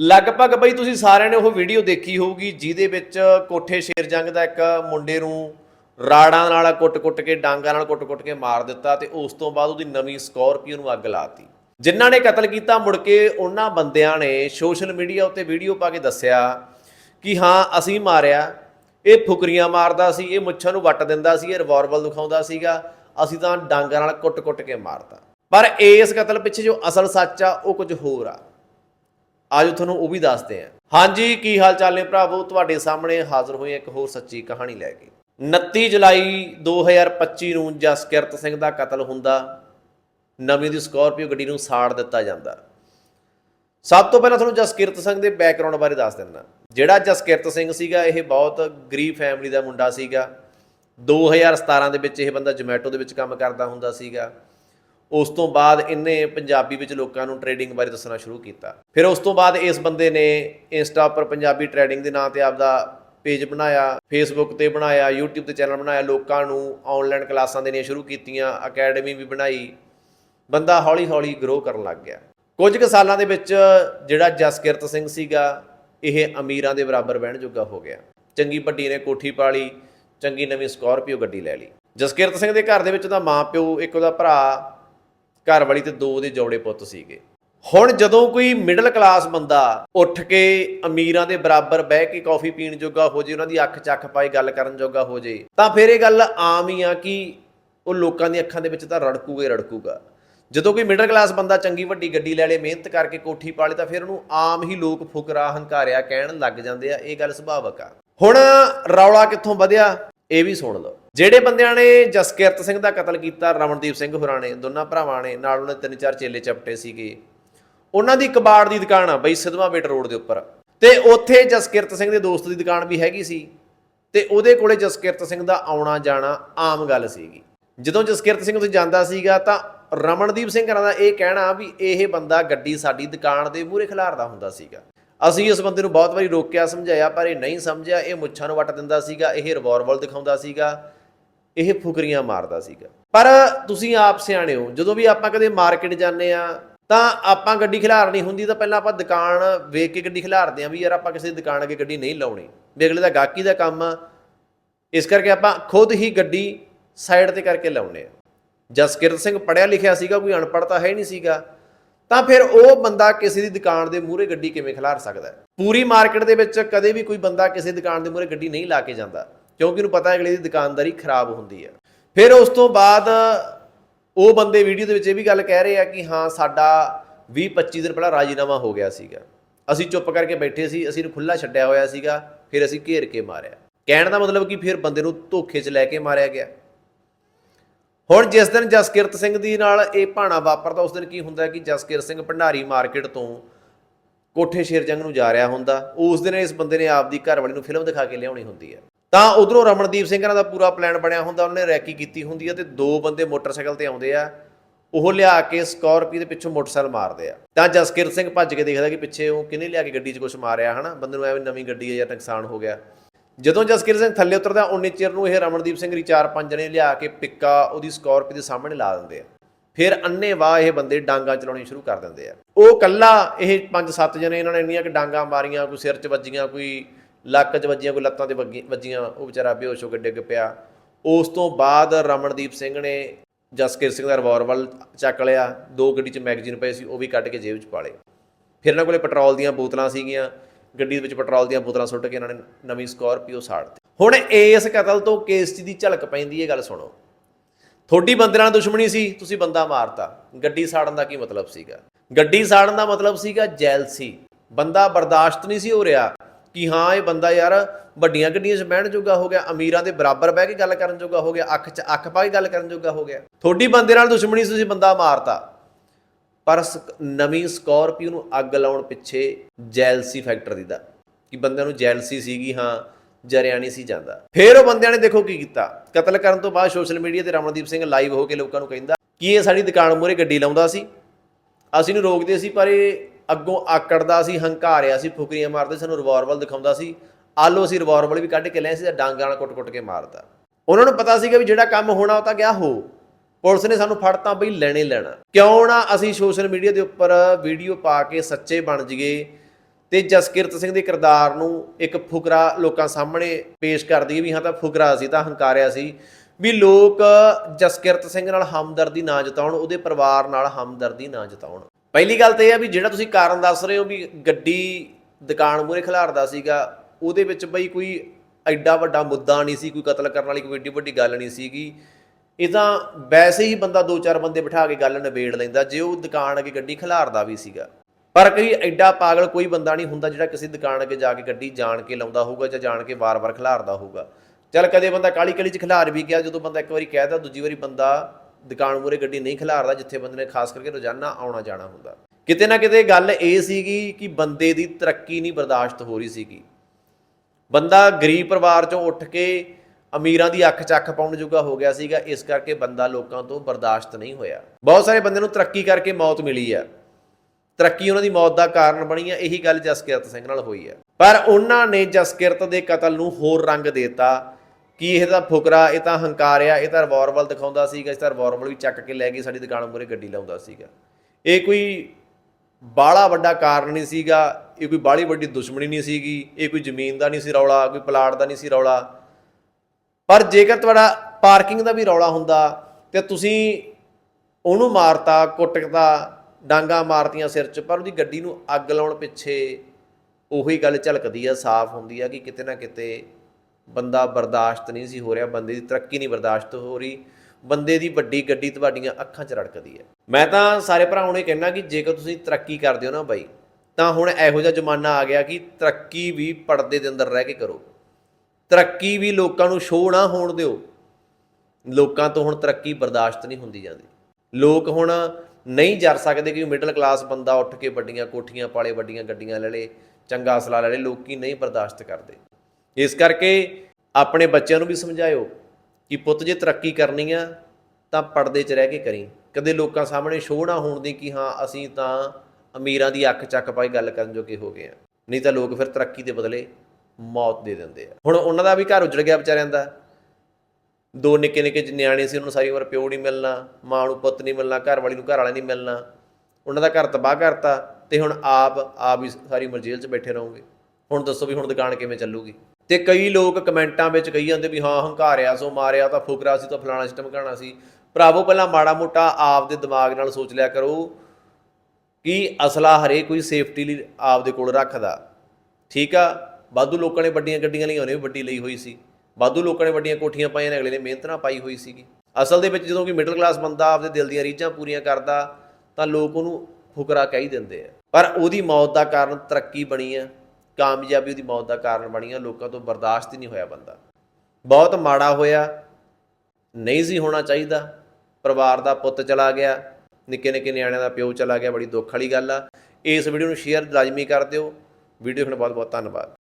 ਲਗਭਗ ਬਈ ਤੁਸੀਂ ਸਾਰਿਆਂ ਨੇ ਉਹ ਵੀਡੀਓ ਦੇਖੀ ਹੋਊਗੀ, ਜਿਹਦੇ ਵਿੱਚ ਕੋਠੇ ਸ਼ੇਰ ਜੰਗ ਦਾ ਇੱਕ ਮੁੰਡੇ ਨੂੰ ਰਾੜਾਂ ਨਾਲ ਕੁੱਟ-ਕੁੱਟ ਕੇ, ਡਾਂਗਾਂ ਨਾਲ ਕੁੱਟ-ਕੁੱਟ ਕੇ ਮਾਰ ਦਿੱਤਾ ਤੇ ਉਸ ਤੋਂ ਬਾਅਦ ਉਹਦੀ ਨਵੀਂ ਸਕੋਰਪੀਓ ਨੂੰ ਅੱਗ ਲਾਤੀ ਜਿਨ੍ਹਾਂ ਨੇ ਕਤਲ ਕੀਤਾ, ਮੁੜ ਕੇ ਉਹਨਾਂ ਬੰਦਿਆਂ ਨੇ ਸੋਸ਼ਲ ਮੀਡੀਆ ਉੱਤੇ ਵੀਡੀਓ ਪਾ ਕੇ ਦੱਸਿਆ ਕਿ ਹਾਂ, ਅਸੀਂ ਮਾਰਿਆ। ਇਹ ਫੁਕਰੀਆਂ ਮਾਰਦਾ ਸੀ, ਇਹ ਮੁੱਛਾਂ ਨੂੰ ਵੱਟ ਦਿੰਦਾ ਸੀ, ਇਹ ਰਿਵਾਲਵਰ ਦਿਖਾਉਂਦਾ ਸੀਗਾ। ਅਸੀਂ ਤਾਂ ਡਾਂਗਾਂ ਨਾਲ ਕੁੱਟ-ਕੁੱਟ ਕੇ ਮਾਰਤਾ। ਪਰ ਇਸ ਕਤਲ ਪਿੱਛੇ ਜੋ ਅਸਲ ਸੱਚ ਆ, ਉਹ ਕੁਝ ਹੋਰ ਆ। ਆਜੋ ਤੁਹਾਨੂੰ ਉਹ ਵੀ ਦੱਸਦੇ ਆ। ਹਾਂਜੀ, ਕੀ ਹਾਲ ਚਾਲ ਨੇ ਭਰਾਵੋ? ਤੁਹਾਡੇ ਸਾਹਮਣੇ ਹਾਜ਼ਰ ਹੋਏ ਇੱਕ ਹੋਰ ਸੱਚੀ ਕਹਾਣੀ ਲੈ ਕੇ। 29 ਜੁਲਾਈ 2025 ਨੂੰ ਜਸਕਿਰਤ ਸਿੰਘ ਦਾ ਕਤਲ ਹੁੰਦਾ, ਨਵੀਂ ਦੀ ਸਕਾਰਪੀਓ ਗੱਡੀ ਨੂੰ ਸਾੜ ਦਿੱਤਾ ਜਾਂਦਾ। ਸਭ ਤੋਂ ਪਹਿਲਾਂ ਤੁਹਾਨੂੰ ਜਸਕਿਰਤ ਸਿੰਘ ਦੇ ਬੈਕਗ੍ਰਾਉਂਡ ਬਾਰੇ ਦੱਸ ਦਿੰਦਾ। ਜਿਹੜਾ ਜਸਕਿਰਤ ਸਿੰਘ ਸੀਗਾ, ਇਹ ਬਹੁਤ ਗਰੀਬ ਫੈਮਿਲੀ ਦਾ ਮੁੰਡਾ ਸੀਗਾ। 2017 ਦੇ ਵਿੱਚ ਇਹ ਬੰਦਾ ਜੋਮੈਟੋ ਦੇ ਵਿੱਚ ਕੰਮ ਕਰਦਾ ਹੁੰਦਾ ਸੀਗਾ। ਉਸ ਤੋਂ ਬਾਅਦ ਇਹਨੇ ਪੰਜਾਬੀ ਵਿੱਚ ਲੋਕਾਂ ਨੂੰ ਟ੍ਰੇਡਿੰਗ ਬਾਰੇ ਦੱਸਣਾ ਸ਼ੁਰੂ ਕੀਤਾ। ਫਿਰ ਉਸ ਤੋਂ ਬਾਅਦ ਇਸ ਬੰਦੇ ਨੇ ਇੰਸਟਾ ਉੱਪਰ ਪੰਜਾਬੀ ਟ੍ਰੇਡਿੰਗ ਦੇ ਨਾਂ ਤੇ ਆਪਦਾ ਪੇਜ ਬਣਾਇਆ ਫੇਸਬੁੱਕ ਤੇ ਬਣਾਇਆ, YouTube ਤੇ ਚੈਨਲ ਬਣਾਇਆ, ਲੋਕਾਂ ਨੂੰ ਆਨਲਾਈਨ ਕਲਾਸਾਂ ਦੇਣੀਆਂ ਸ਼ੁਰੂ ਕੀਤੀਆਂ ਅਕੈਡਮੀ ਵੀ ਬਣਾਈ। ਬੰਦਾ ਹੌਲੀ-ਹੌਲੀ ਗਰੋ ਕਰਨ ਲੱਗ ਗਿਆ। ਕੁਝ ਕੁ ਸਾਲਾਂ ਦੇ ਵਿੱਚ ਜਿਹੜਾ ਜਸਕਿਰਤ ਸਿੰਘ ਸੀਗਾ, ਇਹ ਅਮੀਰਾਂ ਦੇ ਬਰਾਬਰ ਬਹਿਣ ਜੋਗਾ ਹੋ ਗਿਆ। ਚੰਗੀ ਵੱਡੀ ਨੇ ਕੋਠੀ ਪਾਲੀ, ਚੰਗੀ ਨਵੀਂ ਸਕਾਰਪੀਓ ਗੱਡੀ ਲੈ ਲਈ। ਜਸਕਿਰਤ ਸਿੰਘ ਦੇ ਘਰ ਦੇ ਵਿੱਚ ਉਹਦਾ ਮਾਂ ਪਿਓ ਇੱਕ ਉਹਦਾ ਭਰਾ ਘਰ ਵਾਲੀ ਤੇ ਦੋ ਦੇ ਜੋੜੇ ਪੁੱਤ ਸੀਗੇ। ਹੁਣ ਜਦੋਂ ਕੋਈ ਮਿਡਲ ਕਲਾਸ ਬੰਦਾ ਉੱਠ ਕੇ ਅਮੀਰਾਂ ਦੇ ਬਰਾਬਰ ਬਹਿ ਕੇ ਕਾਫੀ ਪੀਣ ਜੋਗਾ ਹੋ ਜੇ, ਉਹਨਾਂ ਦੀ ਅੱਖ ਚੱਖ ਪਾਈ ਗੱਲ ਕਰਨ ਜੋਗਾ ਹੋ ਜੇ, ਤਾਂ ਫਿਰ ਇਹ ਗੱਲ ਆਮ ਹੀ ਆ ਕਿ ਉਹ ਲੋਕਾਂ ਦੀਆਂ ਅੱਖਾਂ ਦੇ ਵਿੱਚ ਤਾਂ ਰੜਕੂਗਾ ਹੀ ਰੜਕੂਗਾ। ਜਦੋਂ ਕੋਈ ਮਿਡਲ ਕਲਾਸ ਬੰਦਾ ਚੰਗੀ ਵੱਡੀ ਗੱਡੀ ਲੈ ਲੇ, ਮਿਹਨਤ ਕਰਕੇ ਕੋਠੀ ਪਾਲੇ ਤਾਂ ਫਿਰ ਉਹਨੂੰ ਆਮ ਹੀ ਲੋਕ ਫੁਕਰਾ ਹੰਕਾਰਿਆ, ਕਹਿਣ ਲੱਗ ਜਾਂਦੇ ਆ, ਇਹ ਗੱਲ ਸੁਭਾਵਕ ਆ। ਹੁਣ ਰੌਲਾ ਕਿੱਥੋਂ ਵਧਿਆ? ਇਹ ਵੀ ਸੁਣ ਲਓ। ਜਿਹੜੇ ਬੰਦਿਆਂ ਨੇ ਜਸਕਿਰਤ ਸਿੰਘ ਦਾ ਕਤਲ ਕੀਤਾ, ਰਮਨਦੀਪ ਸਿੰਘ ਹੋਰਾਂ ਨੇ, ਦੋਨਾਂ ਭਰਾਵਾਂ ਨੇ, ਨਾਲ ਉਹਨਾਂ ਦੇ ਤਿੰਨ ਚਾਰ ਚੇਲੇ ਚਪਟੇ ਸੀਗੇ। ਉਹਨਾਂ ਦੀ ਕਬਾੜ ਦੀ ਦੁਕਾਨ ਆ ਬਈ ਸਿਧਵਾ ਬੇਟ ਰੋਡ ਦੇ ਉੱਪਰ। ਤੇ ਉੱਥੇ ਜਸਕਿਰਤ ਸਿੰਘ ਦੇ ਦੋਸਤ ਦੀ ਦੁਕਾਨ ਵੀ ਹੈਗੀ ਸੀ। ਤੇ ਉਹਦੇ ਕੋਲੇ ਜਸਕਿਰਤ ਸਿੰਘ ਦਾ ਆਉਣਾ ਜਾਣਾ ਆਮ ਗੱਲ ਸੀਗੀ। ਜਦੋਂ ਜਸਕਿਰਤ ਸਿੰਘ ਉੱਥੇ ਜਾਂਦਾ ਸੀਗਾ ਤਾਂ ਰਮਨਦੀਪ ਸਿੰਘ ਦਾ ਇਹ ਕਹਿਣਾ ਵੀ ਇਹ ਬੰਦਾ ਗੱਡੀ ਸਾਡੀ ਦੁਕਾਨ ਦੇ ਮੂਹਰੇ ਖਿਲਾਰਦਾ ਹੁੰਦਾ ਸੀਗਾ। ਅਸੀਂ ਇਸ ਬੰਦੇ ਨੂੰ ਬਹੁਤ ਵਾਰੀ ਰੋਕਿਆ, ਸਮਝਾਇਆ, ਪਰ ਇਹ ਨਹੀਂ ਸਮਝਿਆ। ਇਹ ਮੁੱਛਾਂ ਨੂੰ ਵੱਟ ਦਿੰਦਾ ਸੀਗਾ। ਇਹ ਰਿਵਾਲਵਰ ਦਿਖਾਉਂਦਾ ਸੀਗਾ। ਇਹ ਫੁਕਰੀਆਂ ਮਾਰਦਾ ਸੀਗਾ। ਪਰ ਤੁਸੀਂ ਆਪ ਸਿਆਣੇ ਹੋ, ਜਦੋਂ ਵੀ ਆਪਾਂ ਕਦੇ ਮਾਰਕੀਟ ਜਾਂਦੇ ਆ ਤਾਂ ਆਪਾਂ ਗੱਡੀ ਖਿਲਾਰਨੀ ਹੁੰਦੀ, ਤਾਂ ਪਹਿਲਾਂ ਆਪਾਂ ਦੁਕਾਨ ਵੇਖ ਕੇ ਗੱਡੀ ਖਿਲਾਰਦੇ ਆ ਵੀ ਯਾਰ ਆਪਾਂ ਕਿਸੇ ਦੀ ਦੁਕਾਨ ਅੱਗੇ ਗੱਡੀ ਨਹੀਂ ਲਾਉਣੀ। ਵੀ ਅਗਲੇ ਦਾ ਗਾਹਕੀ ਦਾ ਕੰਮ ਆ। ਇਸ ਕਰਕੇ ਆਪਾਂ ਖੁਦ ਹੀ ਗੱਡੀ ਸਾਈਡ ਤੇ ਕਰਕੇ ਲਾਉਨੇ ਆ ਜਸਕਿਰਤ ਸਿੰਘ ਪੜਿਆ ਲਿਖਿਆ ਸੀਗਾ, ਕੋਈ ਅਨਪੜ੍ਹ ਤਾਂ ਹੈ ਨਹੀਂ ਸੀਗਾ। ਤਾਂ ਫਿਰ ਉਹ ਬੰਦਾ ਕਿਸੇ ਦੀ ਦੁਕਾਨ ਦੇ ਮੂਹਰੇ ਗੱਡੀ ਕਿਵੇਂ ਖਿਲਾਰ ਸਕਦਾ ਹੈ? ਪੂਰੀ ਮਾਰਕੀਟ ਦੇ ਵਿੱਚ ਕਦੇ ਵੀ ਕੋਈ ਬੰਦਾ ਕਿਸੇ ਦੁਕਾਨ ਦੇ ਮੂਹਰੇ ਗੱਡੀ ਨਹੀਂ ਲਾ ਕੇ ਜਾਂਦਾ। ਕਿਉਂਕਿ ਉਹਨੂੰ ਪਤਾ ਹੈ ਅਗਲੇ ਦੀ ਦੁਕਾਨਦਾਰੀ ਖਰਾਬ ਹੁੰਦੀ ਹੈ। ਫਿਰ ਉਸ ਤੋਂ ਬਾਅਦ ਉਹ ਬੰਦੇ ਵੀਡੀਓ ਦੇ ਵਿੱਚ ਇਹ ਵੀ ਗੱਲ ਕਹਿ ਰਹੇ ਆ ਕਿ ਹਾਂ, ਸਾਡਾ 20 25 ਦਿਨ ਪਹਿਲਾਂ ਰਾਜੀਨਾਮਾ ਹੋ ਗਿਆ ਸੀਗਾ। ਅਸੀਂ ਚੁੱਪ ਕਰਕੇ ਬੈਠੇ ਸੀ, ਅਸੀਂ ਨੂੰ ਖੁੱਲਾ ਛੱਡਿਆ ਹੋਇਆ ਸੀਗਾ, ਫਿਰ ਅਸੀਂ ਘੇਰ ਕੇ ਮਾਰਿਆ। ਕਹਿਣ ਦਾ ਮਤਲਬ ਕਿ ਫਿਰ ਬੰਦੇ ਨੂੰ ਧੋਖੇ 'ਚ ਲੈ ਕੇ ਮਾਰਿਆ ਗਿਆ। ਹੁਣ ਜਿਸ ਦਿਨ ਜਸਕਿਰਤ ਸਿੰਘ ਦੀ ਨਾਲ ਇਹ ਭਾਣਾ ਵਾਪਰਦਾ, ਉਸ ਦਿਨ ਕੀ ਹੁੰਦਾ ਕਿ ਜਸਕਿਰਤ ਸਿੰਘ ਭੰਡਾਰੀ ਮਾਰਕੀਟ ਤੋਂ ਕੋਠੇ ਸ਼ੇਰਜੰਗ ਨੂੰ ਜਾ ਰਿਹਾ ਹੁੰਦਾ। ਉਸ ਦਿਨ ਇਸ ਬੰਦੇ ਨੇ ਆਪਦੀ ਘਰਵਾਲੀ ਨੂੰ ਫਿਲਮ ਦਿਖਾ ਕੇ ਲਿਆਉਣੀ ਹੁੰਦੀ ਹੈ। ਤਾਂ ਉਧਰੋਂ ਰਮਨਦੀਪ ਸਿੰਘ ਨਾਲ ਦਾ ਪੂਰਾ ਪਲਾਨ ਬਣਿਆ ਹੁੰਦਾ, ਉਹਨੇ ਰੈਕੀ ਕੀਤੀ ਹੁੰਦੀ ਹੈ ਤੇ ਦੋ ਬੰਦੇ ਮੋਟਰਸਾਈਕਲ ਤੇ ਆਉਂਦੇ ਆ, ਉਹ ਲਿਆ ਕੇ ਸਕਾਰਪੀ ਦੇ ਪਿੱਛੋਂ ਮੋਟਰਸਾਈਕਲ ਮਾਰਦੇ ਆ। ਤਾਂ ਜਸਕਿਰਤ ਸਿੰਘ ਭੱਜ ਕੇ ਦੇਖਦਾ ਕਿ ਪਿੱਛੇ ਉਹ ਕਿਹਨੇ ਲਿਆ ਕੇ ਗੱਡੀ 'ਚ ਕੁਝ ਮਾਰਿਆ, ਹਨਾ? ਬੰਦੇ ਨੂੰ ਐਵੇਂ ਨਵੀਂ ਗੱਡੀ ਹੈ ਜਾਂ ਨੁਕਸਾਨ ਹੋ ਗਿਆ। ਜਦੋਂ ਜਸਕਿਰਤ ਸਿੰਘ ਥੱਲੇ ਉਤਰਦਾ ਉਨੇ ਚਿਰ ਨੂੰ ਇਹ ਰਮਨਦੀਪ ਸਿੰਘ ਦੀ ਚਾਰ ਪੰਜ ਜਣੇ ਲਿਆ ਕੇ ਪਿੱਕਾ ਉਹਦੀ ਸਕਾਰਪੀ ਦੇ ਸਾਹਮਣੇ ਲਾ ਦਿੰਦੇ ਆ। ਫਿਰ ਅੰਨੇ ਵਾਹ ਇਹ ਬੰਦੇ ਡਾਂਗਾ ਚਲਾਉਣੀ ਸ਼ੁਰੂ ਕਰ ਦਿੰਦੇ ਆ। ਉਹ ਕੱਲਾ ਇਹ ਪੰਜ ਸੱਤ ਜਣੇ ਇਹਨਾਂ ਨੇ ਇੰਨੀਆਂ ਕਿ ਡਾਂਗਾ ਮਾਰੀਆਂ, ਕੋਈ ਸਿਰ 'ਚ ਵੱਜੀਆਂ, ਕੋਈ ਲੱਕ 'ਚ ਵੱਜੀਆਂ, ਕੋਈ ਲੱਤਾਂ ਤੇ ਵੱਗੀ- ਵੱਜੀਆਂ, ਉਹ ਵਿਚਾਰਾ ਬੇਹੋਸ਼ ਹੋ ਕੇ ਡਿੱਗ ਪਿਆ। ਉਸ ਤੋਂ ਬਾਅਦ ਰਮਨਦੀਪ ਸਿੰਘ ਨੇ ਜਸਕਿਰਤ ਸਿੰਘ ਦਾ ਰਿਵਾਲਵਰ ਚੱਕ ਲਿਆ, ਦੋ ਗੱਡੀ 'ਚ ਮੈਗਜ਼ੀਨ ਪਏ ਸੀ, ਉਹ ਵੀ ਕੱਢ ਕੇ ਜੇਬ 'ਚ ਪਾ ਲਏ। ਫਿਰ ਇਹਨਾਂ ਕੋਲੇ ਪੈਟਰੋਲ ਦੀਆਂ ਬੋਤਲਾਂ ਸੀਗੀਆਂ, ਗੱਡੀ ਦੇ ਵਿੱਚ ਪੈਟਰੋਲ ਦੀਆਂ ਬੋਤਲਾਂ ਸੁੱਟ ਕੇ ਇਹਨਾਂ ਨੇ ਨਵੀਂ ਸਕੋਰਪੀਓ ਸਾੜਤੀ ਹੁਣ ਇਸ ਕਤਲ ਤੋਂ ਕੇਸ 'ਚ ਦੀ ਝਲਕ ਪੈਂਦੀ ਇਹ ਗੱਲ ਸੁਣੋ। ਤੁਹਾਡੀ ਬੰਦੇ ਨਾਲ ਦੁਸ਼ਮਣੀ ਸੀ, ਤੁਸੀਂ ਬੰਦਾ ਮਾਰਤਾ। ਗੱਡੀ ਸਾੜਨ ਦਾ ਕੀ ਮਤਲਬ ਸੀਗਾ? ਗੱਡੀ ਸਾੜਨ ਦਾ ਮਤਲਬ ਸੀਗਾ ਜੈਲਸੀ। ਬੰਦਾ ਬਰਦਾਸ਼ਤ ਨਹੀਂ ਸੀ ਹੋ ਰਿਹਾ। ਕਿ ਹਾਂ, ਇਹ ਬੰਦਾ ਯਾਰ ਵੱਡੀਆਂ ਗੱਡੀਆਂ 'ਚ ਬਹਿਣ ਜੋਗਾ ਹੋ ਗਿਆ, ਅਮੀਰਾਂ ਦੇ ਬਰਾਬਰ ਬਹਿ ਕੇ ਗੱਲ ਕਰਨ ਜੋਗਾ ਹੋ ਗਿਆ, ਅੱਖ 'ਚ ਅੱਖ ਪਾ ਕੇ ਗੱਲ ਕਰਨ ਜੋਗਾ ਹੋ ਗਿਆ। ਤੁਹਾਡੀ ਬੰਦੇ ਨਾਲ ਦੁਸ਼ਮਣੀ ਤੁਸੀਂ ਬੰਦਾ ਮਾਰਤਾ। ਪਰ ਨਵੀਂ ਸਕਾਰਪੀਓ ਨੂੰ ਅੱਗ ਲਾਉਣ ਪਿੱਛੇ ਜੈਲਸੀ ਫੈਕਟਰ ਦੀ ਦਾ। ਕਿ ਬੰਦਿਆਂ ਨੂੰ ਜੈਲਸੀ ਸੀਗੀ ਹਾਂ ਜਰਿਆ ਨਹੀਂ ਸੀ ਜਾਂਦਾ। ਫਿਰ ਉਹ ਬੰਦਿਆਂ ਨੇ ਦੇਖੋ ਕੀ ਕੀਤਾ। ਕਤਲ ਕਰਨ ਤੋਂ ਬਾਅਦ ਸੋਸ਼ਲ ਮੀਡੀਆ ਤੇ ਰਮਨਦੀਪ ਸਿੰਘ ਲਾਈਵ ਹੋ ਕੇ ਲੋਕਾਂ ਨੂੰ ਕਹਿੰਦਾ ਕਿ ਇਹ ਸਾਡੀ ਦੁਕਾਨ ਮੂਹਰੇ ਗੱਡੀ ਲਾਉਂਦਾ ਸੀ। ਅਸੀਂ ਨੂੰ ਰੋਕਦੇ ਸੀ, ਪਰ ਇਹ ਅੱਗੋਂ ਆਕੜਦਾ ਸੀ, ਹੰਕਾਰਿਆ ਸੀ, ਫੁਕਰੀਆਂ ਮਾਰਦੇ ਸਾਨੂੰ ਰਿਵਾਲਵਰ ਦਿਖਾਉਂਦਾ ਸੀ। ਆਲੋ ਅਸੀਂ ਰਿਵਾਲਵਰ ਵੀ ਕੱਢ ਕੇ ਲੈ ਸੀ ਤੇ ਡਾਂਗਾਂ ਨਾਲ ਕੁੱਟ-ਕੁੱਟ ਕੇ ਮਾਰਦਾ ਉਹਨਾਂ ਨੂੰ ਪਤਾ ਸੀਗਾ ਵੀ ਜਿਹੜਾ ਕੰਮ ਹੋਣਾ ਉਹ ਤਾਂ ਗਿਆ ਹੋ। ਪੁਲਿਸ ਨੇ ਸਾਨੂੰ ਫੜ ਤਾਂ ਬਈ ਲੈਣੇ ਲੈਣਾ। ਕਿਉਂ ਨਾ ਅਸੀਂ ਸੋਸ਼ਲ ਮੀਡੀਆ ਦੇ ਉੱਪਰ ਵੀਡੀਓ ਪਾ ਕੇ ਸੱਚੇ ਬਣ ਜਾਈਏ ਤੇ ਜਸਕਿਰਤ ਸਿੰਘ ਦੇ ਕਿਰਦਾਰ ਨੂੰ ਇੱਕ ਫੁਕਰਾ ਲੋਕਾਂ ਸਾਹਮਣੇ ਪੇਸ਼ ਕਰਦੀ ਵੀ ਹਾਂ ਤਾਂ ਫੁਕਰਾ ਸੀ, ਤਾਂ ਹੰਕਾਰਿਆ ਸੀ। ਵੀ ਲੋਕ ਜਸਕਿਰਤ ਸਿੰਘ ਨਾਲ ਹਮਦਰਦੀ ਨਾ ਜਤਾਉਣ, ਉਹਦੇ ਪਰਿਵਾਰ ਨਾਲ ਹਮਦਰਦੀ ਨਾ ਜਤਾਉਣ। ਪਹਿਲੀ ਗੱਲ ਤਾਂ ਇਹ ਆ ਵੀ ਜਿਹੜਾ ਤੁਸੀਂ ਕਾਰਨ ਦੱਸ ਰਹੇ ਹੋ ਵੀ ਗੱਡੀ ਦੁਕਾਨ ਮੂਹਰੇ ਖਿਲਾਰਦਾ ਸੀਗਾ, ਉਹਦੇ ਵਿੱਚ ਬਈ ਕੋਈ ਐਡਾ ਵੱਡਾ ਮੁੱਦਾ ਨਹੀਂ ਸੀ, ਕੋਈ ਕਤਲ ਕਰਨ ਵਾਲੀ ਕੋਈ ਏਡੀ ਵੱਡੀ ਗੱਲ ਨਹੀਂ ਸੀਗੀ। ਇਹ ਤਾਂ ਵੈਸੇ ਹੀ ਬੰਦਾ ਦੋ ਚਾਰ ਬੰਦੇ ਬਿਠਾ ਕੇ ਗੱਲ ਨਿਬੇੜ ਲੈਂਦਾ, ਜੇ ਉਹ ਦੁਕਾਨ ਅੱਗੇ ਗੱਡੀ ਖਿਲਾਰਦਾ ਵੀ ਸੀਗਾ। ਪਰ ਕੋਈ ਐਡਾ ਪਾਗਲ ਕੋਈ ਬੰਦਾ ਨਹੀਂ ਹੁੰਦਾ ਜਿਹੜਾ ਕਿਸੇ ਦੁਕਾਨ ਅੱਗੇ ਜਾ ਕੇ ਗੱਡੀ ਜਾਣ ਕੇ ਲਾਉਂਦਾ ਹੋਊਗਾ ਜਾਂ ਜਾਣ ਕੇ ਵਾਰ-ਵਾਰ ਖਿਲਾਰਦਾ ਹੋਊਗਾ। ਚੱਲ ਕਦੇ ਬੰਦਾ ਕਾਲੀ ਕਲੀ ਚ ਖਿਲਾਰ ਵੀ ਗਿਆ, ਜਦੋਂ ਬੰਦਾ ਇੱਕ ਵਾਰੀ ਕਹਿਦਾ ਦੂਜੀ ਵਾਰੀ ਬੰਦਾ ਦੁਕਾਨ ਮੂਹਰੇ ਗੱਡੀ ਨਹੀਂ ਖਿਲਾਰਦਾ ਜਿੱਥੇ ਬੰਦੇ ਨੇ ਖਾਸ ਕਰਕੇ ਰੋਜ਼ਾਨਾ ਆਉਣਾ ਜਾਣਾ ਹੁੰਦਾ। ਕਿਤੇ ਨਾ ਕਿਤੇ ਗੱਲ ਇਹ ਸੀਗੀ ਕਿ ਬੰਦੇ ਦੀ ਤਰੱਕੀ ਨਹੀਂ ਬਰਦਾਸ਼ਤ ਹੋ ਰਹੀ ਸੀਗੀ। ਬੰਦਾ ਗਰੀਬ ਪਰਿਵਾਰ ਚੋਂ ਉੱਠ ਕੇ ਅਮੀਰਾਂ ਦੀ ਅੱਖ ਚੱਖ ਪਾਉਣ ਜੋਗਾ ਹੋ ਗਿਆ ਸੀਗਾ, ਇਸ ਕਰਕੇ ਬੰਦਾ ਲੋਕਾਂ ਤੋਂ ਬਰਦਾਸ਼ਤ ਨਹੀਂ ਹੋਇਆ। ਬਹੁਤ ਸਾਰੇ ਬੰਦੇ ਨੂੰ ਤਰੱਕੀ ਕਰਕੇ ਮੌਤ ਮਿਲੀ ਆ ਤਰੱਕੀ ਉਹਨਾਂ ਦੀ ਮੌਤ ਦਾ ਕਾਰਨ ਬਣੀ ਆ ਇਹੀ ਗੱਲ ਜਸਕਿਰਤ ਸਿੰਘ ਨਾਲ ਹੋਈ ਆ ਪਰ ਉਹਨਾਂ ਨੇ ਜਸਕਿਰਤ ਦੇ ਕਤਲ ਨੂੰ ਹੋਰ ਰੰਗ ਦੇਤਾ। ਕਿ ਇਹ ਤਾਂ ਫੁਕਰਾ, ਇਹ ਤਾਂ ਹੰਕਾਰਿਆ ਇਹ ਤਾਂ ਰਿਵਾਲਵਰ ਦਿਖਾਉਂਦਾ ਸੀਗਾ, ਇਸ ਤਾਂ ਰਿਵਾਲਵਰ ਵੀ ਚੱਕ ਕੇ ਲੈ ਗਈ, ਸਾਡੀ ਦੁਕਾਨ ਮੂਹਰੇ ਗੱਡੀ ਲਾਉਂਦਾ ਸੀਗਾ। ਇਹ ਕੋਈ ਬਾਲਾ ਵੱਡਾ ਕਾਰਨ ਨਹੀਂ ਸੀਗਾ, ਇਹ ਕੋਈ ਬਾਲੀ ਵੱਡੀ ਦੁਸ਼ਮਣੀ ਨਹੀਂ ਸੀਗੀ, ਇਹ ਕੋਈ ਜ਼ਮੀਨ ਦਾ ਨਹੀਂ ਸੀ ਰੌਲਾ, ਕੋਈ ਪਲਾਟ ਦਾ ਨਹੀਂ ਸੀ ਰੌਲਾ। ਪਰ ਜੇਕਰ ਤੁਹਾਡਾ ਪਾਰਕਿੰਗ ਦਾ ਵੀ ਰੌਲਾ ਹੁੰਦਾ ਤੇ ਤੁਸੀਂ ਉਹਨੂੰ ਮਾਰਤਾ ਕੁੱਟਦਾ ਡਾਂਗਾ ਮਾਰਤੀਆਂ ਸਿਰ 'ਚ, ਪਰ ਉਹਦੀ ਗੱਡੀ ਨੂੰ ਅੱਗ ਲਾਉਣ ਪਿੱਛੇ ਉਹੀ ਗੱਲ ਝਲਕਦੀ ਆ, ਸਾਫ਼ ਹੁੰਦੀ ਆ ਕਿ ਕਿਤੇ ਨਾ ਕਿਤੇ ਬੰਦਾ ਬਰਦਾਸ਼ਤ ਨਹੀਂ ਸੀ ਹੋ ਰਿਹਾ, ਬੰਦੇ ਦੀ ਤਰੱਕੀ ਨਹੀਂ ਬਰਦਾਸ਼ਤ ਹੋ ਰਹੀ, ਬੰਦੇ ਦੀ ਵੱਡੀ ਗੱਡੀ ਤੁਹਾਡੀਆਂ ਅੱਖਾਂ 'ਚ ਰੜਕਦੀ ਹੈ। ਮੈਂ ਤਾਂ ਸਾਰੇ ਭਰਾਵਾਂ ਨੂੰ ਇਹ ਕਹਿਣਾ ਕਿ ਜੇਕਰ ਤੁਸੀਂ ਤਰੱਕੀ ਕਰਦੇ ਹੋ ਨਾ ਬਾਈ, ਤਾਂ ਹੁਣ ਇਹੋ ਜਿਹਾ ਜ਼ਮਾਨਾ ਆ ਗਿਆ ਕਿ ਤਰੱਕੀ ਵੀ ਪਰਦੇ ਦੇ ਅੰਦਰ ਰਹਿ ਕੇ ਕਰੋ। ਤਰੱਕੀ ਵੀ ਲੋਕਾਂ ਨੂੰ ਸ਼ੋਅ ਨਾ ਹੋਣ ਦਿਓ। ਲੋਕਾਂ ਤੋਂ ਹੁਣ ਤਰੱਕੀ ਬਰਦਾਸ਼ਤ ਨਹੀਂ ਹੁੰਦੀ ਜਾਂਦੀ। ਲੋਕ ਹੁਣ ਨਹੀਂ ਜਰ ਸਕਦੇ ਕਿ ਮਿਡਲ ਕਲਾਸ ਬੰਦਾ ਉੱਠ ਕੇ ਵੱਡੀਆਂ ਕੋਠੀਆਂ ਪਾਲੇ, ਵੱਡੀਆਂ ਗੱਡੀਆਂ ਲੈ ਲੇ, ਚੰਗਾ ਅਸਲਾ ਲੈ ਲੇ, ਲੋਕੀ ਨਹੀਂ ਬਰਦਾਸ਼ਤ ਕਰਦੇ। ਇਸ ਕਰਕੇ ਆਪਣੇ ਬੱਚਿਆਂ ਨੂੰ ਵੀ ਸਮਝਾਇਓ ਕਿ ਪੁੱਤ ਜੇ ਤਰੱਕੀ ਕਰਨੀ ਆ, ਤਾਂ ਪਰਦੇ 'ਚ ਰਹਿ ਕੇ ਕਰੀ। ਕਦੇ ਲੋਕਾਂ ਸਾਹਮਣੇ ਸ਼ੋਅ ਨਾ ਹੋਣ ਦੀ ਕਿ ਹਾਂ, ਅਸੀਂ ਤਾਂ ਅਮੀਰਾਂ ਦੀ ਅੱਖ ਚੱਕ ਪਾਈ ਗੱਲ ਕਰਨ ਜੋਗੇ ਹੋ ਗਏ ਆ। ਨਹੀਂ ਤਾਂ ਲੋਕ ਫਿਰ ਤਰੱਕੀ ਦੇ ਬਦਲੇ ਮੌਤ ਦੇ ਦਿੰਦੇ ਆ। ਹੁਣ ਉਹਨਾਂ ਦਾ ਵੀ ਘਰ ਉਜੜ ਗਿਆ ਵਿਚਾਰਿਆਂ ਦਾ। ਦੋ ਨਿੱਕੇ ਨਿੱਕੇ ਨਿਆਣੇ ਸੀ, ਉਹਨਾਂ ਨੂੰ ਸਾਰੀ ਉਮਰ ਪਿਓ ਨਹੀਂ ਮਿਲਣਾ, ਮਾਂ ਨੂੰ ਪੁੱਤ ਨਹੀਂ ਮਿਲਣਾ, ਘਰ ਵਾਲੀ ਨੂੰ ਘਰ ਵਾਲਾ ਨਹੀਂ ਮਿਲਣਾ। ਉਹਨਾਂ ਦਾ ਘਰ ਤਬਾਹ ਕਰਤਾ ਤੇ ਹੁਣ ਆਪ ਆਪ ਹੀ ਸਾਰੀ ਉਮਰ ਜੇਲ੍ਹ 'ਚ ਬੈਠੇ ਰਹੋਗੇ। ਹੁਣ ਦੱਸੋ ਵੀ ਹੁਣ ਦੁਕਾਨ ਕਿਵੇਂ ਚੱਲੂਗੀ? ਤੇ ਕਈ ਲੋਕ ਕਮੈਂਟਾਂ ਵਿੱਚ ਕਹੀ ਜਾਂਦੇ ਵੀ ਹਾਂ, ਹੰਕਾਰਿਆ ਸੋ, ਮਾਰਿਆ ਤਾਂ ਫੁਕਰਾ ਸੀ, ਤਾਂ ਫਲਾਣਾ ਸਿਸਟਮ ਘਾਣਾ ਸੀ। ਭਰਾਵੋ, ਪਹਿਲਾਂ ਮਾੜਾ ਮੋਟਾ ਆਪ ਦੇ ਦਿਮਾਗ ਨਾਲ ਸੋਚ ਲਿਆ ਕਰੋ ਕਿ ਅਸਲਾ ਹਰੇ ਕੋਈ ਸੇਫਟੀ ਲਈ ਆਪ ਦੇ ਕੋਲ ਰੱਖਦਾ। ਠੀਕ ਆ? ਵਾਧੂ ਲੋਕਾਂ ਨੇ ਵੱਡੀਆਂ ਗੱਡੀਆਂ ਲਈ ਉਹਨੇ ਵੱਡੀ ਲਈ ਹੋਈ ਸੀ। ਵਾਧੂ ਲੋਕਾਂ ਨੇ ਵੱਡੀਆਂ ਕੋਠੀਆਂ ਪਾਈਆਂ ਨੇ, ਅਗਲੇ ਨੇ ਮਿਹਨਤ ਨਾਲ ਪਾਈ ਹੋਈ ਸੀਗੀ। ਅਸਲ ਦੇ ਵਿੱਚ ਜਦੋਂ ਕਿ ਮਿਡਲ ਕਲਾਸ ਬੰਦਾ ਆਪਦੇ ਦਿਲ ਦੀਆਂ ਰੀਝਾਂ ਪੂਰੀਆਂ ਕਰਦਾ, ਤਾਂ ਲੋਕ ਉਹਨੂੰ ਫੁਕਰਾ ਕਹਿ ਹੀ ਦਿੰਦੇ ਆ। ਪਰ ਉਹਦੀ ਮੌਤ ਦਾ ਕਾਰਨ ਤਰੱਕੀ ਬਣੀ ਆ। ਕਾਮਯਾਬੀ ਉਹਦੀ ਮੌਤ ਦਾ ਕਾਰਨ ਬਣੀ ਲੋਕਾਂ ਤੋਂ ਬਰਦਾਸ਼ਤ ਹੀ ਨਹੀਂ ਹੋਇਆ ਬੰਦਾ। ਬਹੁਤ ਮਾੜਾ ਹੋਇਆ, ਨਹੀਂ ਸੀ ਹੋਣਾ ਚਾਹੀਦਾ। ਪਰਿਵਾਰ ਦਾ ਪੁੱਤ ਚਲਾ ਗਿਆ, ਨਿੱਕੇ ਨਿੱਕੇ ਨਿਆਣਿਆਂ ਦਾ ਪਿਓ ਚਲਾ ਗਿਆ, ਬੜੀ ਦੁੱਖ ਵਾਲੀ ਗੱਲ ਆ। ਇਸ ਵੀਡੀਓ ਨੂੰ ਸ਼ੇਅਰ ਲਾਜ਼ਮੀ ਕਰ ਦਿਓ। ਵੀਡੀਓ ਦੇਖਣ ਬਹੁਤ ਬਹੁਤ ਧੰਨਵਾਦ।